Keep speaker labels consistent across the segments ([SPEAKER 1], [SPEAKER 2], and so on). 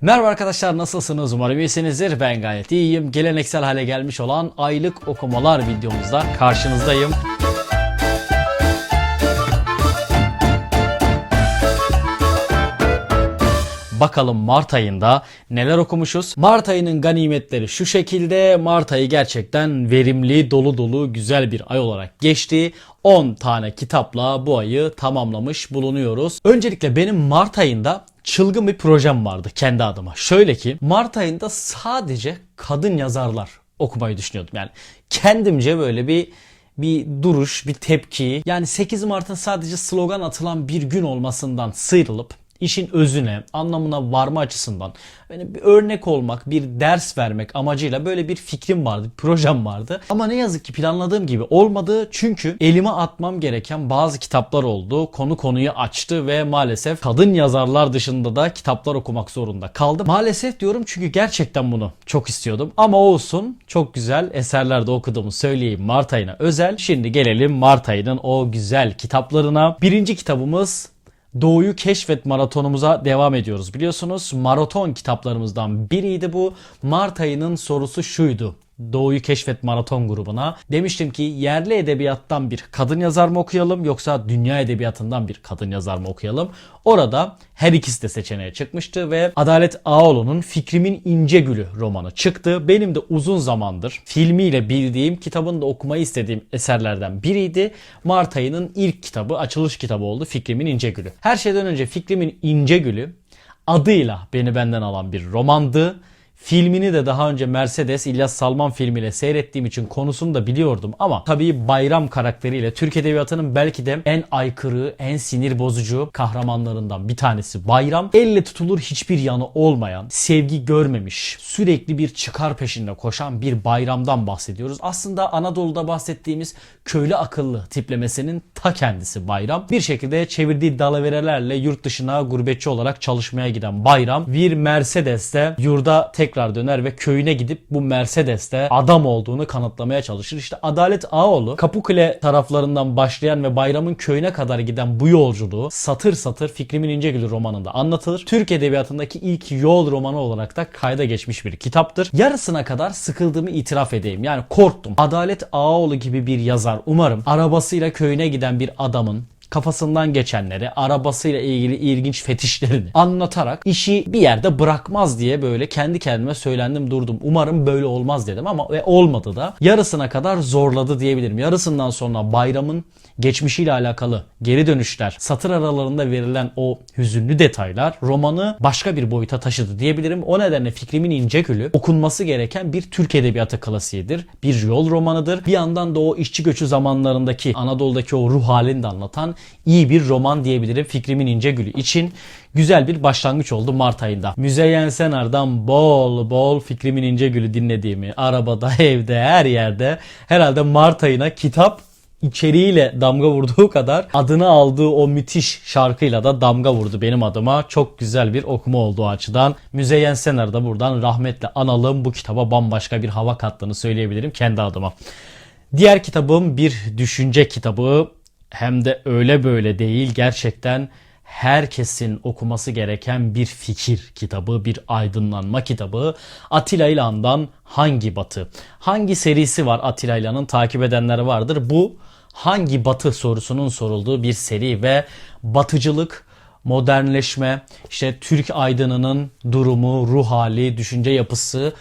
[SPEAKER 1] Merhaba arkadaşlar nasılsınız? Umarım iyisinizdir. Ben gayet iyiyim. Geleneksel hale gelmiş olan aylık okumalar videomuzda karşınızdayım. Bakalım Mart ayında neler okumuşuz? Mart ayının ganimetleri şu şekilde. Mart ayı gerçekten verimli, dolu dolu, güzel bir ay olarak geçti. 10 tane kitapla bu ayı tamamlamış bulunuyoruz. Öncelikle benim Mart ayında çılgın bir projem vardı kendi adıma. Şöyle ki Mart ayında sadece kadın yazarlar okumayı düşünüyordum. Yani kendimce böyle bir bir duruş, bir tepki. Yani 8 Mart'ın sadece slogan atılan bir gün olmasından sıyrılıp işin özüne, anlamına varma açısından yani bir örnek olmak, bir ders vermek amacıyla böyle bir fikrim vardı, bir projem vardı. Ama ne yazık ki planladığım gibi olmadı. Çünkü elime atmam gereken bazı kitaplar oldu. Konu konuyu açtı ve maalesef kadın yazarlar dışında da kitaplar okumak zorunda kaldım. Maalesef diyorum çünkü gerçekten bunu çok istiyordum. Ama olsun çok güzel eserlerde okuduğumu söyleyeyim Mart ayına özel. Şimdi gelelim Mart ayının o güzel kitaplarına. Birinci kitabımız Doğu'yu keşfet maratonumuza devam ediyoruz. Biliyorsunuz maraton kitaplarımızdan biriydi bu. Mart ayının sorusu şuydu. Doğu'yu keşfet maraton grubuna. Demiştim ki yerli edebiyattan bir kadın yazar mı okuyalım yoksa dünya edebiyatından bir kadın yazar mı okuyalım? Orada her ikisi de seçeneğe çıkmıştı ve Adalet Ağoğlu'nun Fikrimin İnce Gülü romanı çıktı. Benim de uzun zamandır filmiyle bildiğim, kitabını da okumayı istediğim eserlerden biriydi. Mart ayının ilk kitabı, açılış kitabı oldu Fikrimin İnce Gülü. Her şeyden önce Fikrimin İnce Gülü adıyla beni benden alan bir romandı. Filmini de daha önce Mercedes İlyas Salman filmiyle seyrettiğim için konusunu da biliyordum ama tabii Bayram karakteriyle Türk Edebiyatı'nın belki de en aykırı, en sinir bozucu kahramanlarından bir tanesi Bayram. Elle tutulur hiçbir yanı olmayan, sevgi görmemiş, sürekli bir çıkar peşinde koşan bir bayramdan bahsediyoruz. Aslında Anadolu'da bahsettiğimiz köylü akıllı tiplemesinin ta kendisi Bayram. Bir şekilde çevirdiği dalaverelerle yurt dışına gurbetçi olarak çalışmaya giden Bayram bir Mercedes'te yurda tekrar döner ve köyüne gidip bu Mercedes'te adam olduğunu kanıtlamaya çalışır. İşte Adalet Ağoğlu Kapıkule taraflarından başlayan ve Bayram'ın köyüne kadar giden bu yolculuğu satır satır Fikrimin İncegül'ü romanında anlatılır. Türk Edebiyatı'ndaki ilk yol romanı olarak da kayda geçmiş bir kitaptır. Yarısına kadar sıkıldığımı itiraf edeyim. Yani korktum. Adalet Ağaoğlu gibi bir yazar umarım arabasıyla köyüne giden bir adamın kafasından geçenleri, arabasıyla ilgili ilginç fetişlerini anlatarak işi bir yerde bırakmaz diye böyle kendi kendime söylendim durdum. Umarım böyle olmaz dedim ama ve olmadı da. Yarısına kadar zorladı diyebilirim. Yarısından sonra bayramın geçmişiyle alakalı geri dönüşler, satır aralarında verilen o hüzünlü detaylar romanı başka bir boyuta taşıdı diyebilirim. O nedenle Fikrimin İncegül'ü okunması gereken bir Türk Edebiyatı klasiğidir. Bir yol romanıdır. Bir yandan da o işçi göçü zamanlarındaki Anadolu'daki o ruh halini de anlatan iyi bir roman diyebilirim Fikrimin İncegül'ü için. Güzel bir başlangıç oldu Mart ayında. Müzeyyen Senar'dan bol bol Fikrimin İncegül'ü dinlediğimi, arabada, evde, her yerde herhalde Mart ayına kitap içeriğiyle damga vurduğu kadar adını aldığı o müthiş şarkıyla da damga vurdu benim adıma. Çok güzel bir okuma oldu o açıdan. Müzeyyen Senar'ı da buradan rahmetle analım. Bu kitaba bambaşka bir hava kattığını söyleyebilirim kendi adıma. Diğer kitabım bir düşünce kitabı. Hem de öyle böyle değil. Gerçekten herkesin okuması gereken bir fikir kitabı, bir aydınlanma kitabı. Atilla İlhan'dan Hangi Batı? Hangi serisi var Atilla İlhan'ın takip edenler vardır. Bu hangi batı sorusunun sorulduğu bir seri ve batıcılık, modernleşme, işte Türk aydınının durumu, ruh hali, düşünce yapısı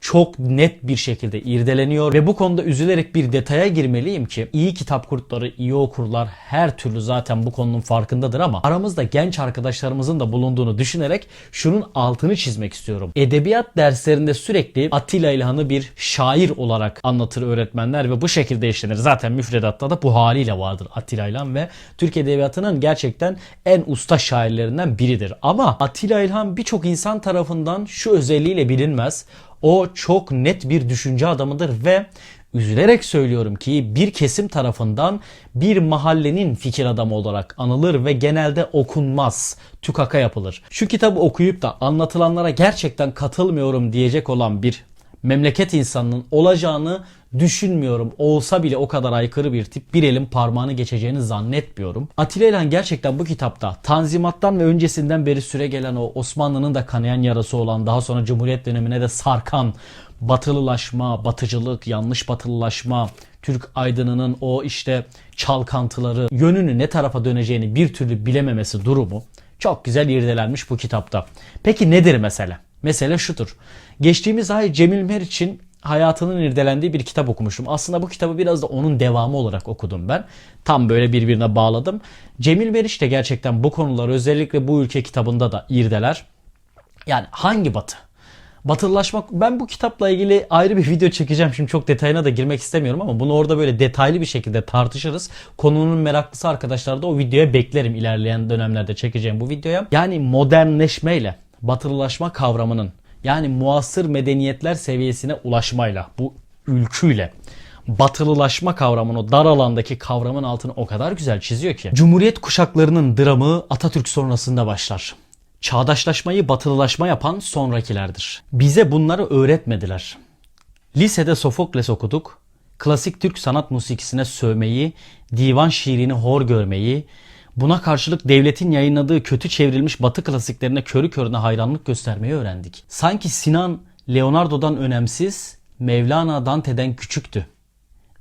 [SPEAKER 1] çok net bir şekilde irdeleniyor ve bu konuda üzülerek bir detaya girmeliyim ki iyi kitap kurtları, iyi okurlar her türlü zaten bu konunun farkındadır ama aramızda genç arkadaşlarımızın da bulunduğunu düşünerek şunun altını çizmek istiyorum. Edebiyat derslerinde sürekli Atilla İlhan'ı bir şair olarak anlatır öğretmenler ve bu şekilde işlenir. Zaten müfredatta da bu haliyle vardır Atilla İlhan ve Türk Edebiyatı'nın gerçekten en usta şairlerinden biridir. Ama Atilla İlhan birçok insan tarafından şu özelliğiyle bilinmez. O çok net bir düşünce adamıdır ve üzülerek söylüyorum ki bir kesim tarafından bir mahallenin fikir adamı olarak anılır ve genelde okunmaz, tükaka yapılır. Şu kitabı okuyup da anlatılanlara gerçekten katılmıyorum diyecek olan bir memleket insanının olacağını düşünmüyorum. Olsa bile o kadar aykırı bir tip bir elin parmağını geçeceğini zannetmiyorum. Atilla İlhan gerçekten bu kitapta Tanzimat'tan ve öncesinden beri süre gelen o Osmanlı'nın da kanayan yarası olan daha sonra Cumhuriyet dönemine de sarkan batılılaşma, batıcılık, yanlış batılılaşma, Türk aydınının o işte çalkantıları, yönünü ne tarafa döneceğini bir türlü bilememesi durumu çok güzel irdelenmiş bu kitapta. Peki nedir mesele? Mesele şudur. Geçtiğimiz ay Cemil Meriç'in hayatının irdelendiği bir kitap okumuştum. Aslında bu kitabı biraz da onun devamı olarak okudum ben. Tam böyle birbirine bağladım. Cemil Meriç de gerçekten bu konuları özellikle bu ülke kitabında da irdeler. Yani hangi batı? Batılılaşmak ben bu kitapla ilgili ayrı bir video çekeceğim. Şimdi çok detayına da girmek istemiyorum ama bunu orada böyle detaylı bir şekilde tartışırız. Konunun meraklısı arkadaşlar da o videoya beklerim ilerleyen dönemlerde çekeceğim bu videoya. Yani modernleşmeyle batılılaşma kavramının yani muasır medeniyetler seviyesine ulaşmayla bu ülküyle batılılaşma kavramını o dar alandaki kavramın altını o kadar güzel çiziyor ki. Cumhuriyet kuşaklarının dramı Atatürk sonrasında başlar. Çağdaşlaşmayı batılılaşma yapan sonrakilerdir. Bize bunları öğretmediler. Lisede Sofokles okuduk. Klasik Türk sanat musikisine sövmeyi, divan şiirini hor görmeyi, buna karşılık devletin yayınladığı kötü çevrilmiş batı klasiklerine körü körüne hayranlık göstermeyi öğrendik. Sanki Sinan Leonardo'dan önemsiz, Mevlana Dante'den küçüktü.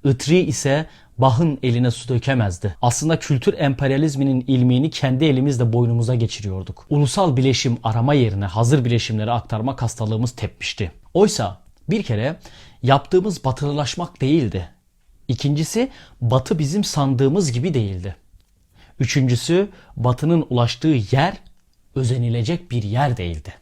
[SPEAKER 1] Itri ise Bach'ın eline su dökemezdi. Aslında kültür emperyalizminin ilmini kendi elimizle boynumuza geçiriyorduk. Ulusal bileşim arama yerine hazır bileşimleri aktarmak hastalığımız tepmişti. Oysa bir kere yaptığımız batılılaşmak değildi. İkincisi batı bizim sandığımız gibi değildi. Üçüncüsü batının ulaştığı yer özenilecek bir yer değildi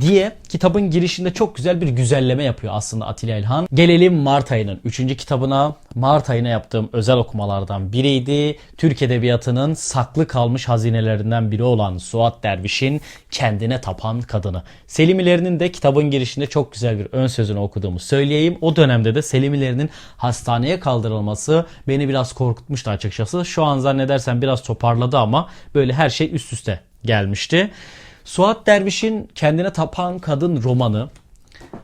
[SPEAKER 1] diye kitabın girişinde çok güzel bir güzelleme yapıyor aslında Atilla İlhan. Gelelim Mart ayının 3. kitabına. Mart ayına yaptığım özel okumalardan biriydi. Türk Edebiyatı'nın saklı kalmış hazinelerinden biri olan Suat Derviş'in Kendine Tapan Kadını. Selimilerinin de kitabın girişinde çok güzel bir ön sözünü okuduğumu söyleyeyim. O dönemde de Selimilerinin hastaneye kaldırılması beni biraz korkutmuştu açıkçası. Şu an zannedersem biraz toparladı ama böyle her şey üst üste gelmişti. Suat Derviş'in Kendine Tapan Kadın romanı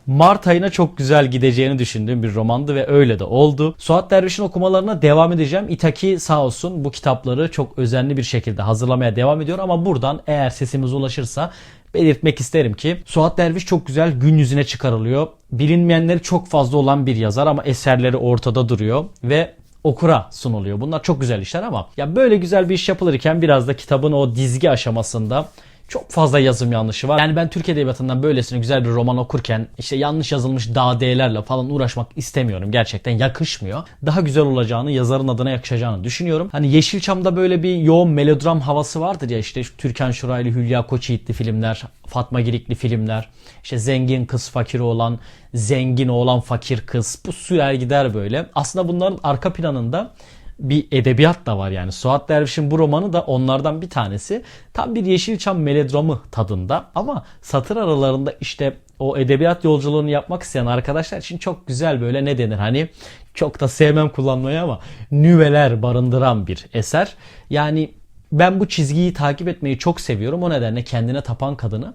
[SPEAKER 1] Mart ayına çok güzel gideceğini düşündüğüm bir romandı ve öyle de oldu. Suat Derviş'in okumalarına devam edeceğim. İtaki sağ olsun bu kitapları çok özenli bir şekilde hazırlamaya devam ediyor ama buradan eğer sesimiz ulaşırsa belirtmek isterim ki Suat Derviş çok güzel gün yüzüne çıkarılıyor. Bilinmeyenleri çok fazla olan bir yazar ama eserleri ortada duruyor ve okura sunuluyor. Bunlar çok güzel işler ama ya böyle güzel bir iş yapılırken biraz da kitabın o dizgi aşamasında çok fazla yazım yanlışı var. Yani ben Türk Edebiyatı'ndan böylesine güzel bir roman okurken işte yanlış yazılmış dağ falan uğraşmak istemiyorum. Gerçekten yakışmıyor. Daha güzel olacağını, yazarın adına yakışacağını düşünüyorum. Hani Yeşilçam'da böyle bir yoğun melodram havası vardır ya işte Türkan Şuraylı, Hülya Koçyiğitli filmler, Fatma Girikli filmler. İşte zengin kız fakir olan, zengin olan fakir kız. Bu sürer gider böyle. Aslında bunların arka planında bir edebiyat da var yani. Suat Derviş'in bu romanı da onlardan bir tanesi. Tam bir Yeşilçam melodramı tadında ama satır aralarında işte o edebiyat yolculuğunu yapmak isteyen arkadaşlar için çok güzel böyle ne denir hani çok da sevmem kullanmayı ama nüveler barındıran bir eser. Yani ben bu çizgiyi takip etmeyi çok seviyorum. O nedenle kendine tapan kadını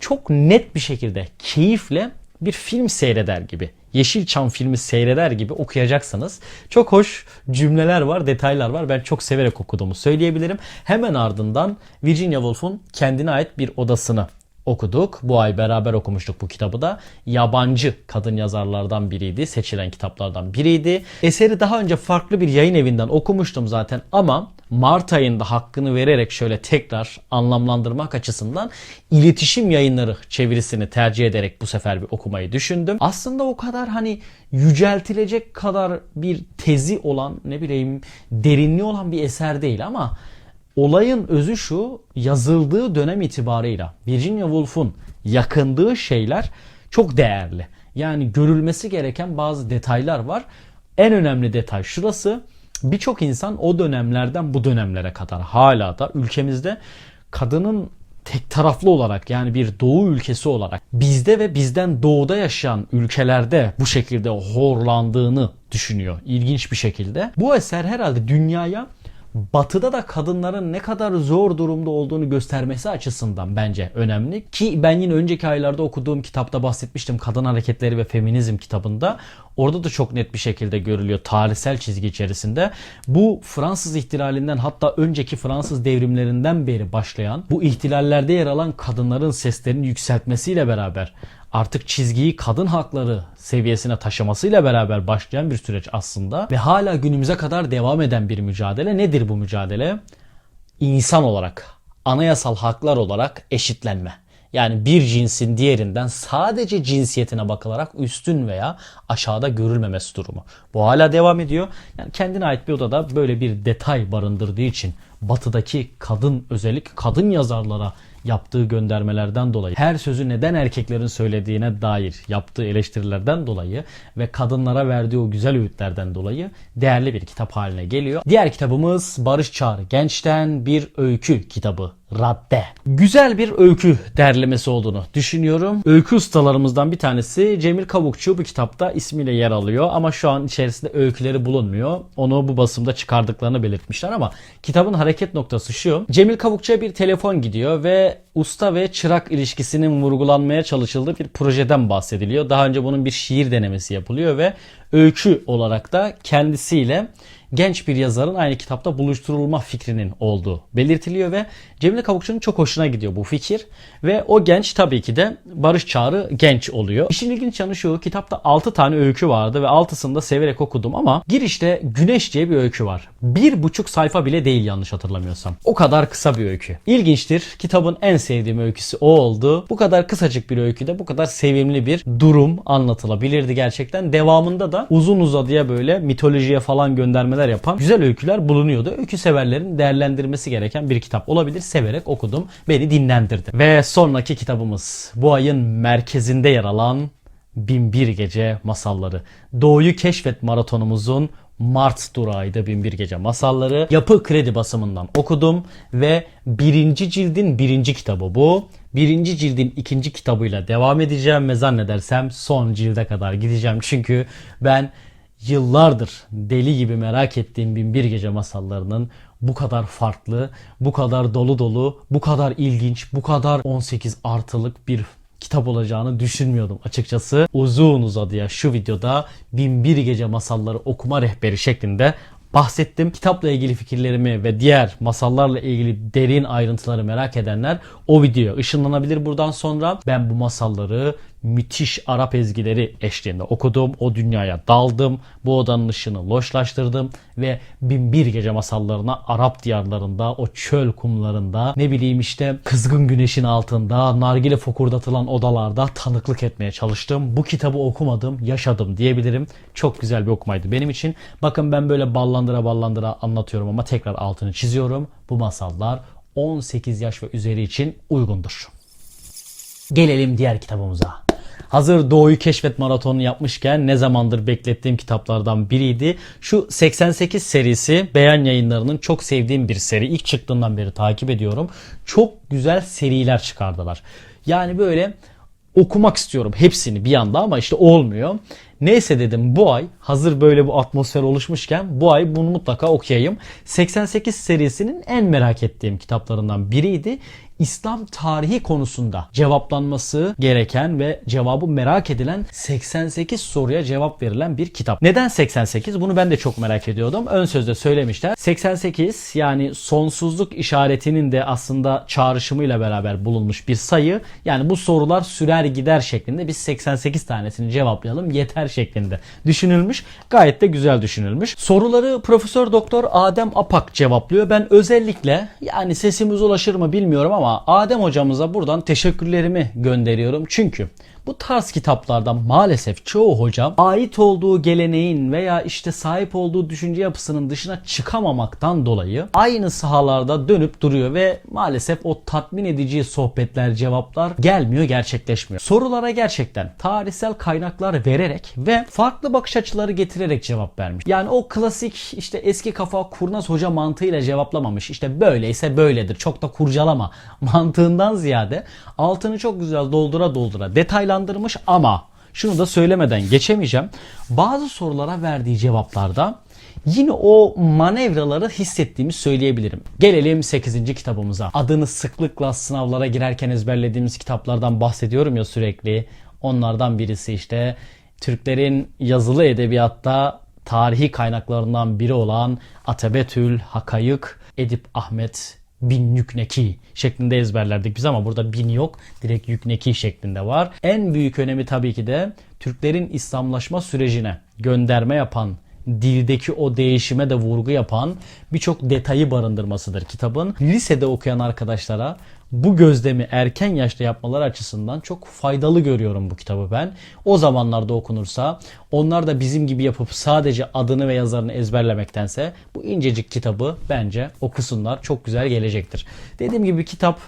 [SPEAKER 1] çok net bir şekilde keyifle bir film seyreder gibi Yeşilçam filmi seyreder gibi okuyacaksınız. Çok hoş cümleler var, detaylar var. Ben çok severek okuduğumu söyleyebilirim. Hemen ardından Virginia Woolf'un kendine ait bir odasını okuduk. Bu ay beraber okumuştuk bu kitabı da. Yabancı kadın yazarlardan biriydi. Seçilen kitaplardan biriydi. Eseri daha önce farklı bir yayın evinden okumuştum zaten ama Mart ayında hakkını vererek şöyle tekrar anlamlandırmak açısından iletişim yayınları çevirisini tercih ederek bu sefer bir okumayı düşündüm. Aslında o kadar hani yüceltilecek kadar bir tezi olan ne bileyim derinliği olan bir eser değil ama Olayın özü şu, yazıldığı dönem itibarıyla Virginia Woolf'un yakındığı şeyler çok değerli. Yani görülmesi gereken bazı detaylar var. En önemli detay şurası. Birçok insan o dönemlerden bu dönemlere kadar hala da ülkemizde kadının tek taraflı olarak yani bir doğu ülkesi olarak bizde ve bizden doğuda yaşayan ülkelerde bu şekilde horlandığını düşünüyor. İlginç bir şekilde. Bu eser herhalde dünyaya batıda da kadınların ne kadar zor durumda olduğunu göstermesi açısından bence önemli. Ki ben yine önceki aylarda okuduğum kitapta bahsetmiştim. Kadın Hareketleri ve Feminizm kitabında. Orada da çok net bir şekilde görülüyor tarihsel çizgi içerisinde. Bu Fransız ihtilalinden hatta önceki Fransız devrimlerinden beri başlayan bu ihtilallerde yer alan kadınların seslerini yükseltmesiyle beraber artık çizgiyi kadın hakları seviyesine taşımasıyla beraber başlayan bir süreç aslında ve hala günümüze kadar devam eden bir mücadele. Nedir bu mücadele? İnsan olarak, anayasal haklar olarak eşitlenme. Yani bir cinsin diğerinden sadece cinsiyetine bakılarak üstün veya aşağıda görülmemesi durumu. Bu hala devam ediyor. Yani kendine ait bir odada böyle bir detay barındırdığı için batıdaki kadın özellik kadın yazarlara yaptığı göndermelerden dolayı her sözü neden erkeklerin söylediğine dair yaptığı eleştirilerden dolayı ve kadınlara verdiği o güzel öğütlerden dolayı değerli bir kitap haline geliyor. Diğer kitabımız Barış Çağrı Genç'ten bir öykü kitabı. Radde. Güzel bir öykü derlemesi olduğunu düşünüyorum. Öykü ustalarımızdan bir tanesi Cemil Kavukçu bu kitapta ismiyle yer alıyor ama şu an içerisinde öyküleri bulunmuyor. Onu bu basımda çıkardıklarını belirtmişler ama kitabın hareket noktası şu. Cemil Kavukçu'ya bir telefon gidiyor ve usta ve çırak ilişkisinin vurgulanmaya çalışıldığı bir projeden bahsediliyor. Daha önce bunun bir şiir denemesi yapılıyor ve öykü olarak da kendisiyle genç bir yazarın aynı kitapta buluşturulma fikrinin olduğu belirtiliyor ve Cemile Kavukçu'nun çok hoşuna gidiyor bu fikir ve o genç tabii ki de Barış Çağrı genç oluyor. İşin ilginç yanı şu kitapta 6 tane öykü vardı ve 6'sını da severek okudum ama girişte Güneş diye bir öykü var. Bir buçuk sayfa bile değil yanlış hatırlamıyorsam. O kadar kısa bir öykü. İlginçtir. Kitabın en sevdiğim öyküsü o oldu. Bu kadar kısacık bir öyküde bu kadar sevimli bir durum anlatılabilirdi gerçekten. Devamında da uzun uzadıya böyle mitolojiye falan göndermeler yapan güzel öyküler bulunuyordu. Öykü severlerin değerlendirmesi gereken bir kitap olabilir. Severek okudum. Beni dinlendirdi. Ve sonraki kitabımız bu ayın merkezinde yer alan Binbir Gece Masalları. Doğuyu Keşfet maratonumuzun Mart durağıydı Binbir Gece Masalları. Yapı Kredi basımından okudum ve birinci cildin birinci kitabı bu. Birinci cildin ikinci kitabıyla devam edeceğim ve zannedersem son cilde kadar gideceğim. Çünkü ben yıllardır deli gibi merak ettiğim Binbir Gece masallarının bu kadar farklı, bu kadar dolu dolu, bu kadar ilginç, bu kadar 18 artılık bir kitap olacağını düşünmüyordum açıkçası. Uzun uzadıya şu videoda Binbir Gece Masalları okuma rehberi şeklinde bahsettim. Kitapla ilgili fikirlerimi ve diğer masallarla ilgili derin ayrıntıları merak edenler o videoya ışınlanabilir buradan sonra. Ben bu masalları müthiş Arap ezgileri eşliğinde okudum. O dünyaya daldım. Bu odanın ışığını loşlaştırdım ve binbir gece masallarına Arap diyarlarında, o çöl kumlarında, ne bileyim işte kızgın güneşin altında, nargile fokurdatılan odalarda tanıklık etmeye çalıştım. Bu kitabı okumadım, yaşadım diyebilirim. Çok güzel bir okumaydı benim için. Bakın ben böyle ballandıra ballandıra anlatıyorum ama tekrar altını çiziyorum. Bu masallar 18 yaş ve üzeri için uygundur. Gelelim diğer kitabımıza. Hazır Doğu'yu Keşfet Maratonu yapmışken ne zamandır beklettiğim kitaplardan biriydi. Şu 88 serisi Beyan Yayınları'nın çok sevdiğim bir seri. İlk çıktığından beri takip ediyorum. Çok güzel seriler çıkardılar. Yani böyle okumak istiyorum hepsini bir anda ama işte olmuyor. Neyse dedim bu ay hazır böyle bu atmosfer oluşmuşken bu ay bunu mutlaka okuyayım. 88 serisinin en merak ettiğim kitaplarından biriydi. İslam tarihi konusunda cevaplanması gereken ve cevabı merak edilen 88 soruya cevap verilen bir kitap. Neden 88? Bunu ben de çok merak ediyordum. Ön sözde söylemişler. 88 yani sonsuzluk işaretinin de aslında çağrışımıyla beraber bulunmuş bir sayı. Yani bu sorular sürer gider şeklinde biz 88 tanesini cevaplayalım yeter şeklinde düşünülmüş. Gayet de güzel düşünülmüş. Soruları Profesör Doktor Adem Apak cevaplıyor. Ben özellikle yani sesimiz ulaşır mı bilmiyorum ama Adem hocamıza buradan teşekkürlerimi gönderiyorum. Çünkü bu tarz kitaplardan maalesef çoğu hocam ait olduğu geleneğin veya işte sahip olduğu düşünce yapısının dışına çıkamamaktan dolayı aynı sahalarda dönüp duruyor ve maalesef o tatmin edici sohbetler, cevaplar gelmiyor, gerçekleşmiyor. Sorulara gerçekten tarihsel kaynaklar vererek ve farklı bakış açıları getirerek cevap vermiş. Yani o klasik işte eski kafa kurnaz hoca mantığıyla cevaplamamış. İşte böyleyse böyledir. Çok da kurcalama mantığından ziyade altını çok güzel doldura doldura detaylandırmış ama şunu da söylemeden geçemeyeceğim. Bazı sorulara verdiği cevaplarda yine o manevraları hissettiğimi söyleyebilirim. Gelelim 8. kitabımıza. Adını sıklıkla sınavlara girerken ezberlediğimiz kitaplardan bahsediyorum ya sürekli. Onlardan birisi işte Türklerin yazılı edebiyatta tarihi kaynaklarından biri olan Atebetül Hakayık Edip Ahmet bin Yükneki şeklinde ezberlerdik biz ama burada bin yok. Direkt Yükneki şeklinde var. En büyük önemi tabii ki de Türklerin İslamlaşma sürecine gönderme yapan dildeki o değişime de vurgu yapan birçok detayı barındırmasıdır kitabın. Lisede okuyan arkadaşlara bu gözlemi erken yaşta yapmaları açısından çok faydalı görüyorum bu kitabı ben. O zamanlarda okunursa onlar da bizim gibi yapıp sadece adını ve yazarını ezberlemektense bu incecik kitabı bence okusunlar. Çok güzel gelecektir. Dediğim gibi kitap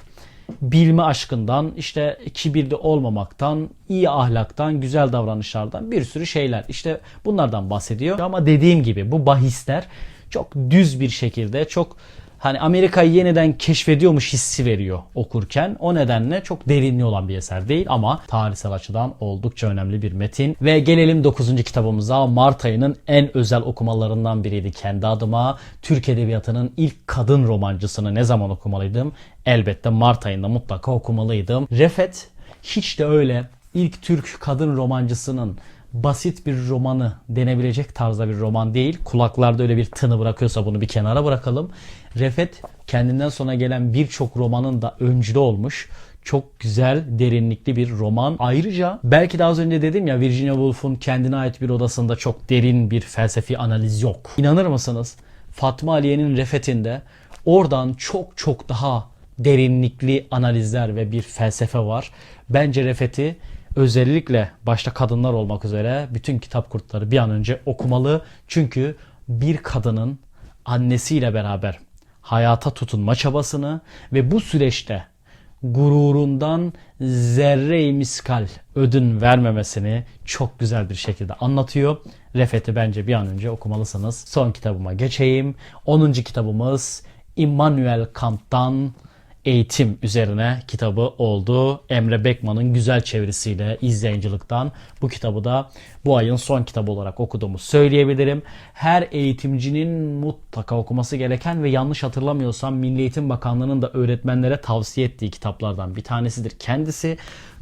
[SPEAKER 1] bilme aşkından, işte kibirli olmamaktan, iyi ahlaktan, güzel davranışlardan bir sürü şeyler. İşte bunlardan bahsediyor. Ama dediğim gibi bu bahisler çok düz bir şekilde, çok hani Amerika'yı yeniden keşfediyormuş hissi veriyor okurken. O nedenle çok derinliği olan bir eser değil ama tarihsel açıdan oldukça önemli bir metin. Ve gelelim 9. kitabımıza. Mart ayının en özel okumalarından biriydi kendi adıma. Türk Edebiyatı'nın ilk kadın romancısını ne zaman okumalıydım? Elbette Mart ayında mutlaka okumalıydım. Refet hiç de öyle ilk Türk kadın romancısının basit bir romanı denebilecek tarzda bir roman değil. Kulaklarda öyle bir tını bırakıyorsa bunu bir kenara bırakalım. Refet kendinden sonra gelen birçok romanın da öncülü olmuş. Çok güzel, derinlikli bir roman. Ayrıca belki de az önce dedim ya Virginia Woolf'un kendine ait bir odasında çok derin bir felsefi analiz yok. İnanır mısınız? Fatma Aliye'nin Refet'inde oradan çok çok daha derinlikli analizler ve bir felsefe var. Bence Refet'i özellikle başta kadınlar olmak üzere bütün kitap kurtları bir an önce okumalı. Çünkü bir kadının annesiyle beraber hayata tutunma çabasını ve bu süreçte gururundan zerre miskal ödün vermemesini çok güzel bir şekilde anlatıyor. Refet'i bence bir an önce okumalısınız. Son kitabıma geçeyim. 10. kitabımız Immanuel Kant'tan eğitim üzerine kitabı oldu. Emre Bekman'ın güzel çevirisiyle izleyicilikten bu kitabı da bu ayın son kitabı olarak okuduğumu söyleyebilirim. Her eğitimcinin mutlaka okuması gereken ve yanlış hatırlamıyorsam Milli Eğitim Bakanlığı'nın da öğretmenlere tavsiye ettiği kitaplardan bir tanesidir kendisi.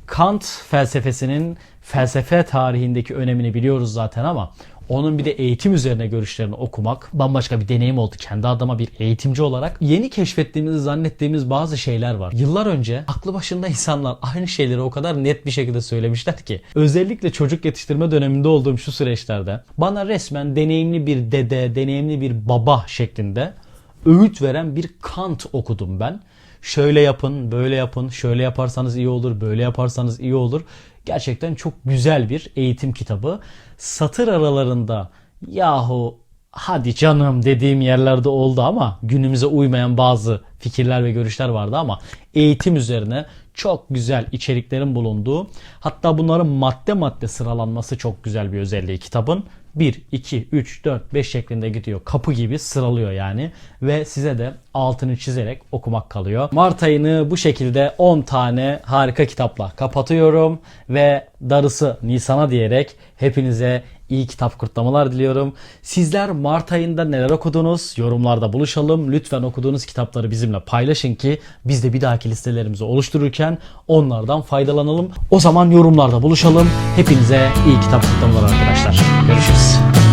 [SPEAKER 1] Kant felsefesinin felsefe tarihindeki önemini biliyoruz zaten ama onun bir de eğitim üzerine görüşlerini okumak bambaşka bir deneyim oldu kendi adıma bir eğitimci olarak. Yeni keşfettiğimizi zannettiğimiz bazı şeyler var. Yıllar önce aklı başında insanlar aynı şeyleri o kadar net bir şekilde söylemişler ki. Özellikle çocuk yetiştirme döneminde olduğum şu süreçlerde bana resmen deneyimli bir dede, deneyimli bir baba şeklinde öğüt veren bir Kant okudum ben. Şöyle yapın, böyle yapın, şöyle yaparsanız iyi olur, böyle yaparsanız iyi olur. Gerçekten çok güzel bir eğitim kitabı. Satır aralarında yahu hadi canım dediğim yerlerde oldu ama günümüze uymayan bazı fikirler ve görüşler vardı ama eğitim üzerine çok güzel içeriklerin bulunduğu hatta bunların madde madde sıralanması çok güzel bir özelliği kitabın. 1, 2, 3, 4, 5 şeklinde gidiyor. Kapı gibi sıralıyor yani. Ve size de altını çizerek okumak kalıyor. Mart ayını bu şekilde 10 tane harika kitapla kapatıyorum. Ve darısı Nisan'a diyerek hepinize iyi kitap kurtlamalar diliyorum. Sizler Mart ayında neler okudunuz? Yorumlarda buluşalım. Lütfen okuduğunuz kitapları bizimle paylaşın ki biz de bir dahaki listelerimizi oluştururken onlardan faydalanalım. O zaman yorumlarda buluşalım. Hepinize iyi kitap kurtlamalar arkadaşlar. Görüşürüz.